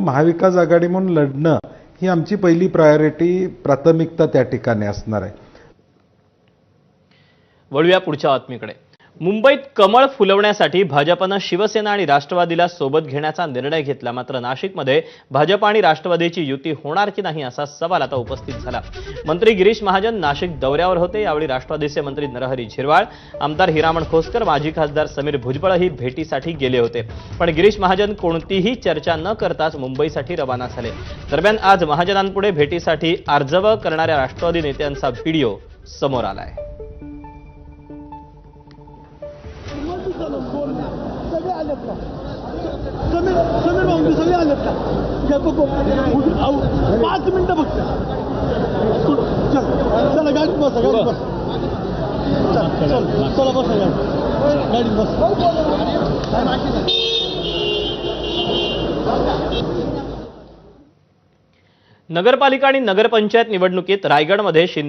महाविकास आघाडी म्हणून लढणं ही आमची पहिली प्रायोरिटी प्राथमिकता त्या ठिकाणी असणार आहे. वळूया पुढच्या बातमीकडे. मुंबईत कमळ फुलवण्यासाठी भाजपनं शिवसेना आणि राष्ट्रवादीला सोबत घेण्याचा निर्णय घेतला. मात्र नाशिकमध्ये भाजप आणि राष्ट्रवादीची युती होणार की नाही असा सवाल आता उपस्थित झाला. मंत्री गिरीश महाजन नाशिक दौऱ्यावर होते. यावेळी राष्ट्रवादीचे मंत्री नरहरी झिरवाळ आमदार हिरामण खोसकर माजी खासदार समीर भुजबळही भेटीसाठी गेले होते. पण गिरीश महाजन कोणतीही चर्चा न करताच मुंबईसाठी रवाना झाले. दरम्यान आज महाजनांपुढे भेटीसाठी अर्जव करणाऱ्या राष्ट्रवादी नेत्यांचा व्हिडिओ समोर आलाय. सगळे आलेत का समीर समीर भाऊ सगळे आलेत का घ्या बघू आऊ. पाच मिनिटं फक्त चल चला गाडीत बसा गाडीत बस चल चल चला बसा गाडीत बस नगरपालिका आणि नगरपंचायत निवडणुकीत रायगडमध्ये शिंदे